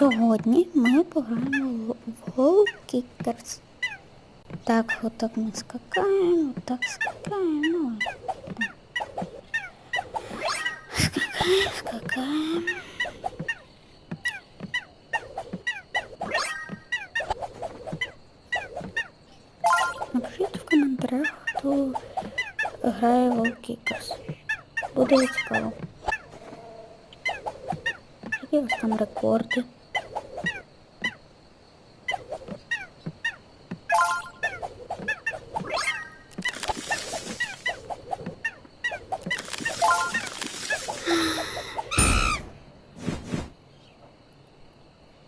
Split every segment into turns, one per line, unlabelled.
Сьогодні ми пограємо в Go Kickers. Так, отак ми скакаємо, так скакаємо. Скакаємо, скакаємо. Напишіть в коментарях, хто грає в Go Kickers. Буде цікаво. Які у вас там рекорди?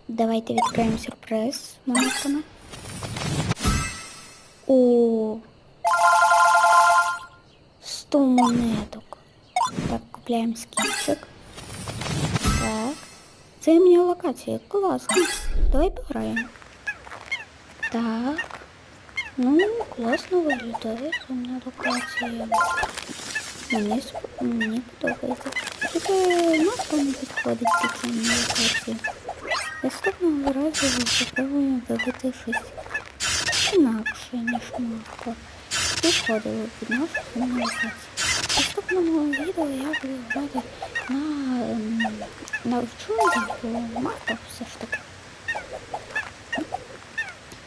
Давайте відкриємо сюрприз монетками. О, 100 монеток. Так, купляємо скіпчик. Так. Це моя локація. Класно. Давай пограємо. Так. Ну, класно виглядає моя локація. Мені, мені подобається. Тільки мапа не підходить під цю мою локацію. Наступного разу ми спробуємо вибити щось інакше, ніж мапа. Підходило під нашу саму локацію. В наступному відео я буду грати на, ем, на вчора, бо мапа все ж таки.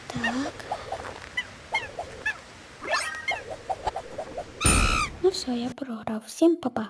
Так. Ну все, я програв. Всім па-па.